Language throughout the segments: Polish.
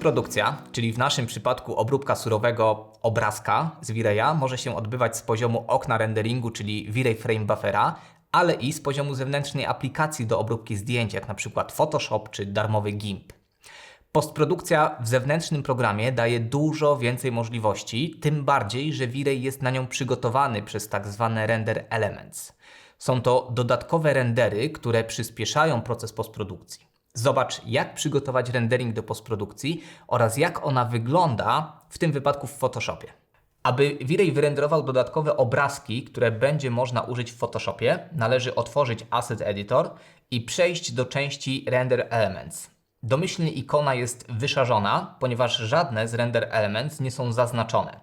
Postprodukcja, czyli w naszym przypadku obróbka surowego obrazka z V-Raya, może się odbywać z poziomu okna renderingu, czyli V-Ray Frame Buffera, ale i z poziomu zewnętrznej aplikacji do obróbki zdjęć, jak na przykład Photoshop czy darmowy GIMP. Postprodukcja w zewnętrznym programie daje dużo więcej możliwości, tym bardziej, że V-Ray jest na nią przygotowany przez tak zwane render elements. Są to dodatkowe rendery, które przyspieszają proces postprodukcji. Zobacz, jak przygotować rendering do postprodukcji oraz jak ona wygląda w tym wypadku w Photoshopie. Aby V-Ray wyrenderował dodatkowe obrazki, które będzie można użyć w Photoshopie, należy otworzyć Asset Editor i przejść do części Render Elements. Domyślnie ikona jest wyszarzona, ponieważ żadne z Render Elements nie są zaznaczone.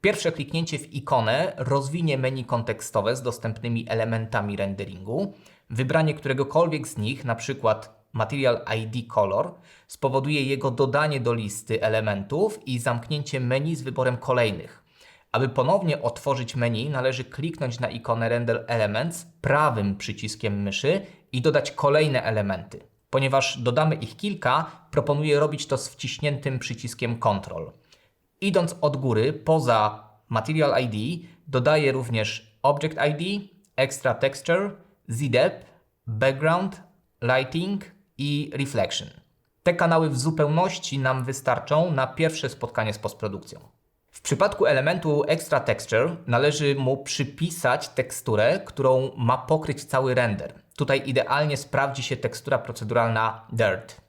Pierwsze kliknięcie w ikonę rozwinie menu kontekstowe z dostępnymi elementami renderingu. Wybranie któregokolwiek z nich, na przykład Material ID Color, spowoduje jego dodanie do listy elementów i zamknięcie menu z wyborem kolejnych. Aby ponownie otworzyć menu, należy kliknąć na ikonę Render Elements prawym przyciskiem myszy i dodać kolejne elementy. Ponieważ dodamy ich kilka, proponuję robić to z wciśniętym przyciskiem Ctrl. Idąc od góry, poza Material ID, dodaję również Object ID, Extra Texture, ZDEP, Background, Lighting i Reflection. Te kanały w zupełności nam wystarczą na pierwsze spotkanie z postprodukcją. W przypadku elementu Extra Texture należy mu przypisać teksturę, którą ma pokryć cały render. Tutaj idealnie sprawdzi się tekstura proceduralna Dirt.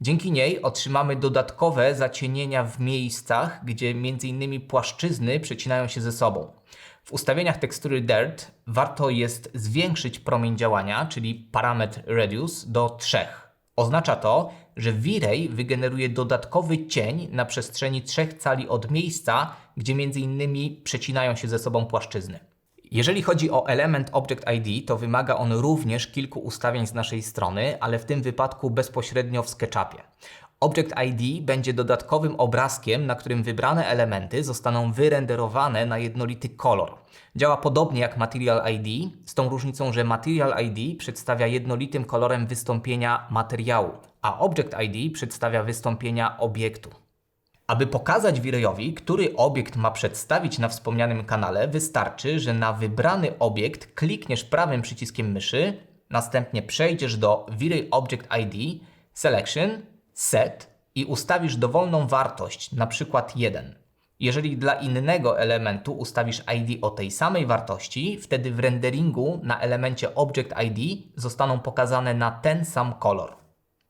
Dzięki niej otrzymamy dodatkowe zacienienia w miejscach, gdzie m.in. płaszczyzny przecinają się ze sobą. W ustawieniach tekstury Dirt warto jest zwiększyć promień działania, czyli parametr Reduce, do 3. Oznacza to, że V-Ray wygeneruje dodatkowy cień na przestrzeni 3 cali od miejsca, gdzie m.in. przecinają się ze sobą płaszczyzny. Jeżeli chodzi o element Object ID, to wymaga on również kilku ustawień z naszej strony, ale w tym wypadku bezpośrednio w SketchUpie. Object ID będzie dodatkowym obrazkiem, na którym wybrane elementy zostaną wyrenderowane na jednolity kolor. Działa podobnie jak Material ID, z tą różnicą, że Material ID przedstawia jednolitym kolorem wystąpienia materiału, a Object ID przedstawia wystąpienia obiektu. Aby pokazać Wirejowi, który obiekt ma przedstawić na wspomnianym kanale, wystarczy, że na wybrany obiekt klikniesz prawym przyciskiem myszy, następnie przejdziesz do Viray Object ID, Selection, Set i ustawisz dowolną wartość, na przykład 1. Jeżeli dla innego elementu ustawisz ID o tej samej wartości, wtedy w renderingu na elemencie Object ID zostaną pokazane na ten sam kolor.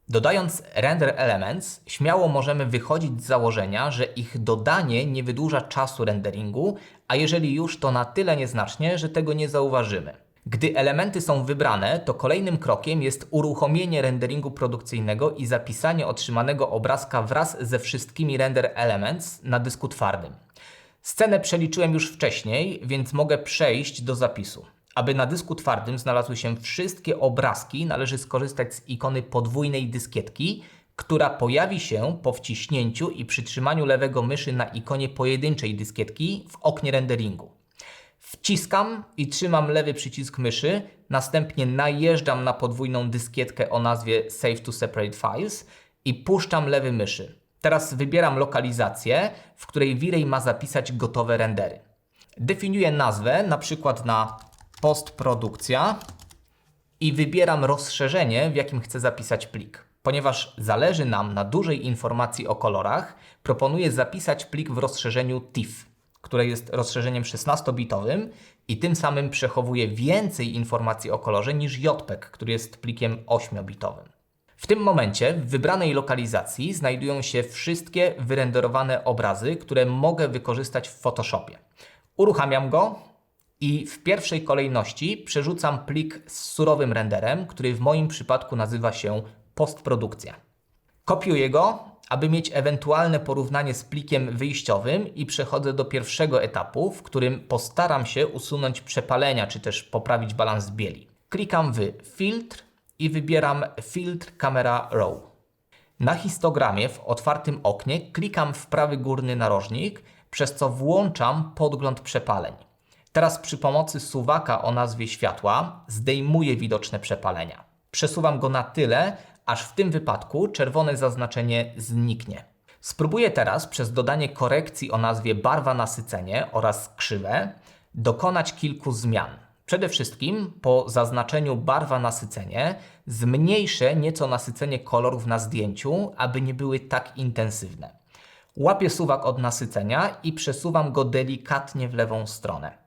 Dodając render elements, śmiało możemy wychodzić z założenia, że ich dodanie nie wydłuża czasu renderingu, a jeżeli już to na tyle nieznacznie, że tego nie zauważymy. Gdy elementy są wybrane, to kolejnym krokiem jest uruchomienie renderingu produkcyjnego i zapisanie otrzymanego obrazka wraz ze wszystkimi render elements na dysku twardym. Scenę przeliczyłem już wcześniej, więc mogę przejść do zapisu. Aby na dysku twardym znalazły się wszystkie obrazki, należy skorzystać z ikony podwójnej dyskietki, która pojawi się po wciśnięciu i przytrzymaniu lewego myszy na ikonie pojedynczej dyskietki w oknie renderingu. Wciskam i trzymam lewy przycisk myszy, następnie najeżdżam na podwójną dyskietkę o nazwie Save to Separate Files i puszczam lewy myszy. Teraz wybieram lokalizację, w której V-Ray ma zapisać gotowe rendery. Definiuję nazwę, na przykład na postprodukcja i wybieram rozszerzenie, w jakim chcę zapisać plik. Ponieważ zależy nam na dużej informacji o kolorach, proponuję zapisać plik w rozszerzeniu TIFF, które jest rozszerzeniem 16-bitowym i tym samym przechowuje więcej informacji o kolorze niż JPEG, który jest plikiem 8-bitowym. W tym momencie w wybranej lokalizacji znajdują się wszystkie wyrenderowane obrazy, które mogę wykorzystać w Photoshopie. Uruchamiam go, i w pierwszej kolejności przerzucam plik z surowym renderem, który w moim przypadku nazywa się postprodukcja. Kopiuję go, aby mieć ewentualne porównanie z plikiem wyjściowym i przechodzę do pierwszego etapu, w którym postaram się usunąć przepalenia czy też poprawić balans bieli. Klikam w filtr i wybieram filtr Camera Raw. Na histogramie w otwartym oknie klikam w prawy górny narożnik, przez co włączam podgląd przepaleń. Teraz przy pomocy suwaka o nazwie światła zdejmuję widoczne przepalenia. Przesuwam go na tyle, aż w tym wypadku czerwone zaznaczenie zniknie. Spróbuję teraz przez dodanie korekcji o nazwie barwa nasycenie oraz krzywe dokonać kilku zmian. Przede wszystkim po zaznaczeniu barwa nasycenie zmniejszę nieco nasycenie kolorów na zdjęciu, aby nie były tak intensywne. Łapię suwak od nasycenia i przesuwam go delikatnie w lewą stronę.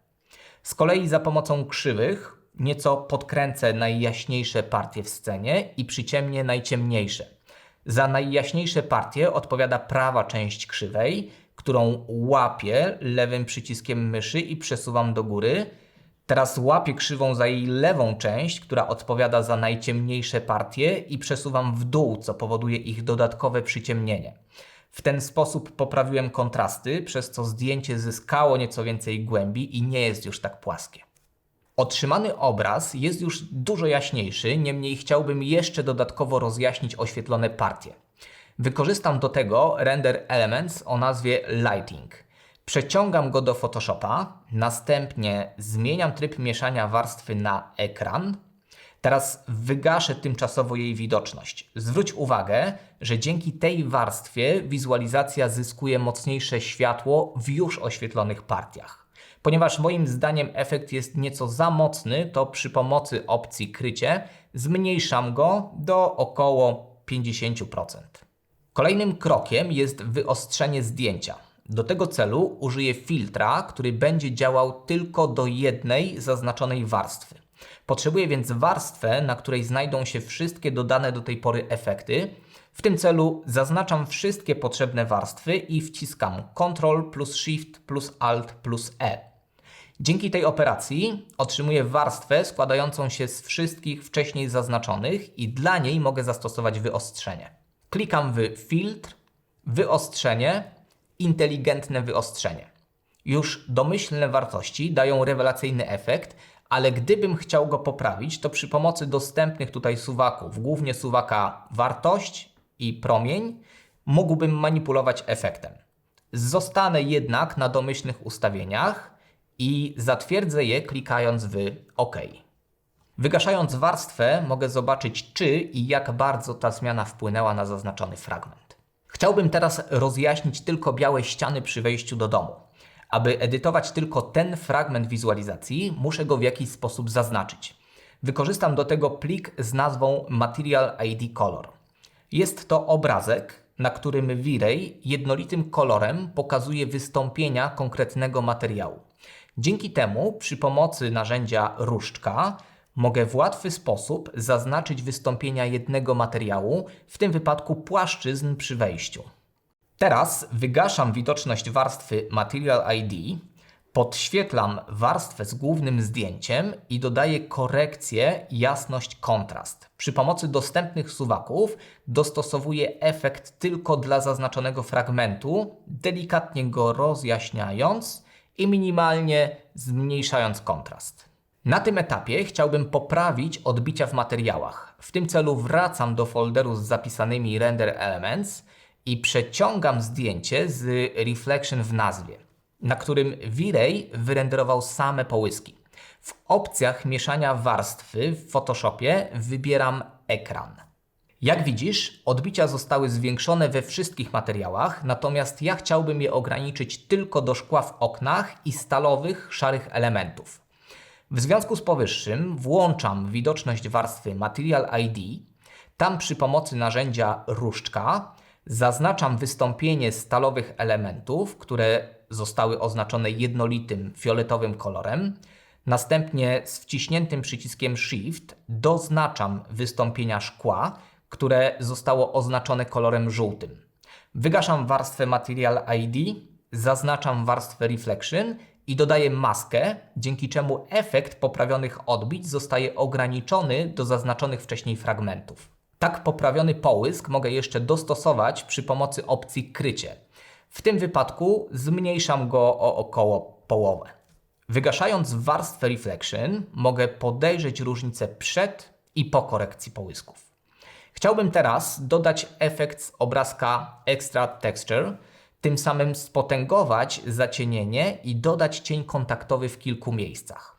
Z kolei za pomocą krzywych nieco podkręcę najjaśniejsze partie w scenie i przyciemnię najciemniejsze. Za najjaśniejsze partie odpowiada prawa część krzywej, którą łapię lewym przyciskiem myszy i przesuwam do góry. Teraz łapię krzywą za jej lewą część, która odpowiada za najciemniejsze partie i przesuwam w dół, co powoduje ich dodatkowe przyciemnienie. W ten sposób poprawiłem kontrasty, przez co zdjęcie zyskało nieco więcej głębi i nie jest już tak płaskie. Otrzymany obraz jest już dużo jaśniejszy, niemniej chciałbym jeszcze dodatkowo rozjaśnić oświetlone partie. Wykorzystam do tego Render Elements o nazwie Lighting. Przeciągam go do Photoshopa, następnie zmieniam tryb mieszania warstwy na ekran. Teraz wygaszę tymczasowo jej widoczność. Zwróć uwagę, że dzięki tej warstwie wizualizacja zyskuje mocniejsze światło w już oświetlonych partiach. Ponieważ moim zdaniem efekt jest nieco za mocny, to przy pomocy opcji krycie zmniejszam go do około 50%. Kolejnym krokiem jest wyostrzenie zdjęcia. Do tego celu użyję filtra, który będzie działał tylko do jednej zaznaczonej warstwy. Potrzebuję więc warstwę, na której znajdą się wszystkie dodane do tej pory efekty. W tym celu zaznaczam wszystkie potrzebne warstwy i wciskam Ctrl plus Shift plus Alt plus E. Dzięki tej operacji otrzymuję warstwę składającą się z wszystkich wcześniej zaznaczonych i dla niej mogę zastosować wyostrzenie. Klikam w filtr, wyostrzenie, inteligentne wyostrzenie. Już domyślne wartości dają rewelacyjny efekt, ale gdybym chciał go poprawić, to przy pomocy dostępnych tutaj suwaków, głównie suwaka wartość i promień, mógłbym manipulować efektem. Zostanę jednak na domyślnych ustawieniach i zatwierdzę je klikając w OK. Wygaszając warstwę mogę zobaczyć czy i jak bardzo ta zmiana wpłynęła na zaznaczony fragment. Chciałbym teraz rozjaśnić tylko białe ściany przy wejściu do domu. Aby edytować tylko ten fragment wizualizacji, muszę go w jakiś sposób zaznaczyć. Wykorzystam do tego plik z nazwą Material ID Color. Jest to obrazek, na którym V-Ray jednolitym kolorem pokazuje wystąpienia konkretnego materiału. Dzięki temu przy pomocy narzędzia różdżka mogę w łatwy sposób zaznaczyć wystąpienia jednego materiału, w tym wypadku płaszczyzn przy wejściu. Teraz wygaszam widoczność warstwy Material ID, podświetlam warstwę z głównym zdjęciem i dodaję korekcję jasność kontrast. Przy pomocy dostępnych suwaków dostosowuję efekt tylko dla zaznaczonego fragmentu, delikatnie go rozjaśniając i minimalnie zmniejszając kontrast. Na tym etapie chciałbym poprawić odbicia w materiałach. W tym celu wracam do folderu z zapisanymi Render Elements i przeciągam zdjęcie z Reflection w nazwie, na którym V-Ray wyrenderował same połyski. W opcjach mieszania warstwy w Photoshopie wybieram ekran. Jak widzisz, odbicia zostały zwiększone we wszystkich materiałach, natomiast ja chciałbym je ograniczyć tylko do szkła w oknach i stalowych, szarych elementów. W związku z powyższym włączam widoczność warstwy Material ID. Tam przy pomocy narzędzia różdżka zaznaczam wystąpienie stalowych elementów, które zostały oznaczone jednolitym fioletowym kolorem. Następnie z wciśniętym przyciskiem Shift doznaczam wystąpienia szkła, które zostało oznaczone kolorem żółtym. Wygaszam warstwę Material ID, zaznaczam warstwę Reflection i dodaję maskę, dzięki czemu efekt poprawionych odbić zostaje ograniczony do zaznaczonych wcześniej fragmentów. Tak poprawiony połysk mogę jeszcze dostosować przy pomocy opcji krycie. W tym wypadku zmniejszam go o około połowę. Wygaszając warstwę Reflection mogę podejrzeć różnicę przed i po korekcji połysków. Chciałbym teraz dodać efekt z obrazka Extra Texture, tym samym spotęgować zacienienie i dodać cień kontaktowy w kilku miejscach.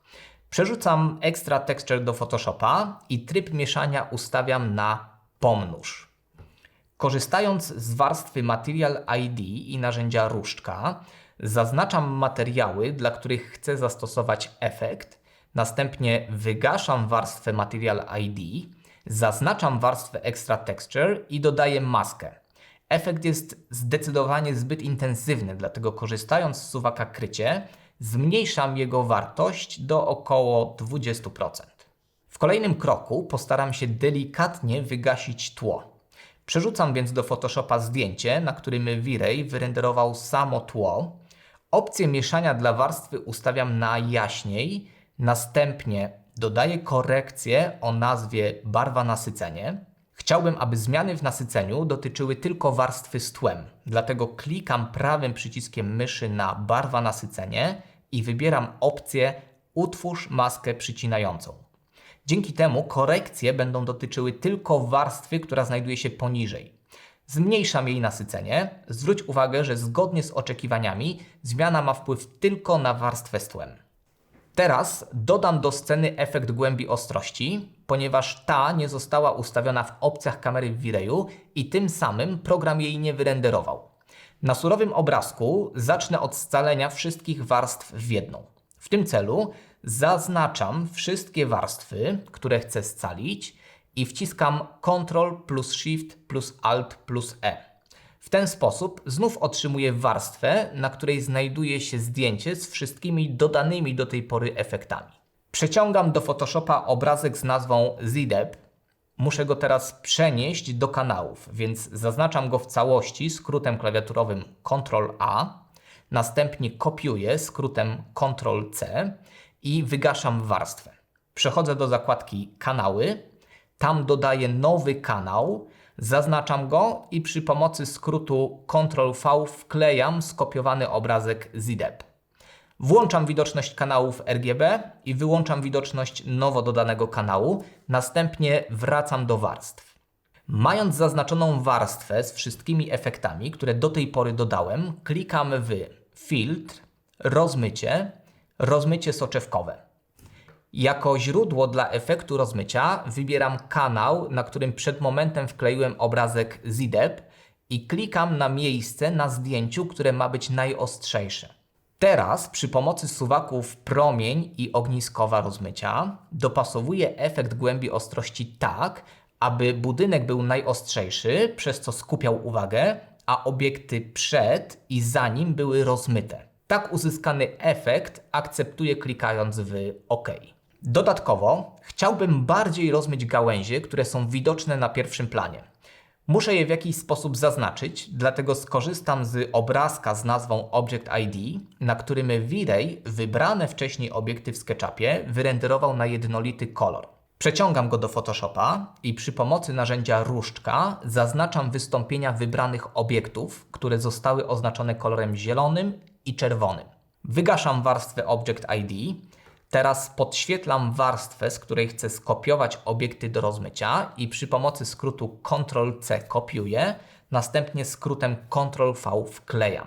Przerzucam Extra Texture do Photoshopa i tryb mieszania ustawiam na pomnóż. Korzystając z warstwy Material ID i narzędzia różdżka, zaznaczam materiały, dla których chcę zastosować efekt, następnie wygaszam warstwę Material ID, zaznaczam warstwę Extra Texture i dodaję maskę. Efekt jest zdecydowanie zbyt intensywny, dlatego korzystając z suwaka krycie, zmniejszam jego wartość do około 20%. W kolejnym kroku postaram się delikatnie wygasić tło. Przerzucam więc do Photoshopa zdjęcie, na którym V-Ray wyrenderował samo tło. Opcję mieszania dla warstwy ustawiam na jaśniej, następnie dodaję korekcję o nazwie barwa nasycenie. Chciałbym, aby zmiany w nasyceniu dotyczyły tylko warstwy z tłem, dlatego klikam prawym przyciskiem myszy na barwa nasycenie i wybieram opcję utwórz maskę przycinającą. Dzięki temu korekcje będą dotyczyły tylko warstwy, która znajduje się poniżej. Zmniejszam jej nasycenie. Zwróć uwagę, że zgodnie z oczekiwaniami zmiana ma wpływ tylko na warstwę z tłem. Teraz dodam do sceny efekt głębi ostrości, ponieważ ta nie została ustawiona w opcjach kamery w i tym samym program jej nie wyrenderował. Na surowym obrazku zacznę od scalenia wszystkich warstw w jedną. W tym celu zaznaczam wszystkie warstwy, które chcę scalić i wciskam Ctrl plus Shift plus Alt plus E. W ten sposób znów otrzymuję warstwę, na której znajduje się zdjęcie z wszystkimi dodanymi do tej pory efektami. Przeciągam do Photoshopa obrazek z nazwą ZDEP. Muszę go teraz przenieść do kanałów, więc zaznaczam go w całości skrótem klawiaturowym Ctrl A, następnie kopiuję skrótem Ctrl C i wygaszam warstwę. Przechodzę do zakładki Kanały, tam dodaję nowy kanał, zaznaczam go i przy pomocy skrótu Ctrl V wklejam skopiowany obrazek ZDEP. Włączam widoczność kanałów RGB i wyłączam widoczność nowo dodanego kanału, następnie wracam do warstw. Mając zaznaczoną warstwę z wszystkimi efektami, które do tej pory dodałem, klikam w Filtr, Rozmycie, Rozmycie soczewkowe. Jako źródło dla efektu rozmycia wybieram kanał, na którym przed momentem wkleiłem obrazek ZDEP i klikam na miejsce na zdjęciu, które ma być najostrzejsze. Teraz przy pomocy suwaków promień i ogniskowa rozmycia dopasowuję efekt głębi ostrości tak, aby budynek był najostrzejszy, przez co skupiał uwagę, a obiekty przed i za nim były rozmyte. Tak uzyskany efekt akceptuję klikając w OK. Dodatkowo chciałbym bardziej rozmyć gałęzie, które są widoczne na pierwszym planie. Muszę je w jakiś sposób zaznaczyć, dlatego skorzystam z obrazka z nazwą Object ID, na którym V-Ray wybrane wcześniej obiekty w SketchUpie wyrenderował na jednolity kolor. Przeciągam go do Photoshopa i przy pomocy narzędzia różdżka zaznaczam wystąpienia wybranych obiektów, które zostały oznaczone kolorem zielonym i czerwonym. Wygaszam warstwę Object ID Teraz podświetlam warstwę, z której chcę skopiować obiekty do rozmycia i przy pomocy skrótu Ctrl-C kopiuję, następnie skrótem Ctrl-V wklejam.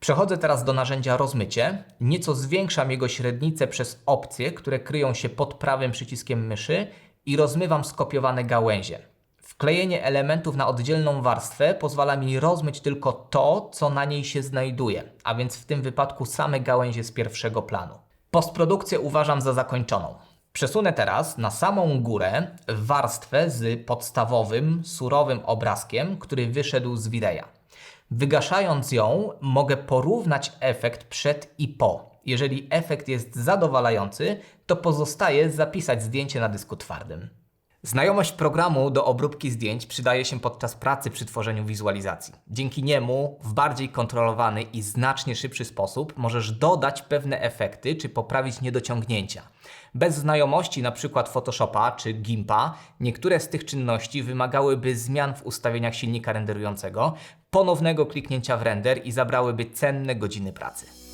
Przechodzę teraz do narzędzia rozmycie. Nieco zwiększam jego średnicę przez opcje, które kryją się pod prawym przyciskiem myszy i rozmywam skopiowane gałęzie. Wklejenie elementów na oddzielną warstwę pozwala mi rozmyć tylko to, co na niej się znajduje, a więc w tym wypadku same gałęzie z pierwszego planu. Postprodukcję uważam za zakończoną. Przesunę teraz na samą górę warstwę z podstawowym, surowym obrazkiem, który wyszedł z Vireya. Wygaszając ją, mogę porównać efekt przed i po. Jeżeli efekt jest zadowalający, to pozostaje zapisać zdjęcie na dysku twardym. Znajomość programu do obróbki zdjęć przydaje się podczas pracy przy tworzeniu wizualizacji. Dzięki niemu w bardziej kontrolowany i znacznie szybszy sposób możesz dodać pewne efekty czy poprawić niedociągnięcia. Bez znajomości np. Photoshopa czy Gimpa niektóre z tych czynności wymagałyby zmian w ustawieniach silnika renderującego, ponownego kliknięcia w render i zabrałyby cenne godziny pracy.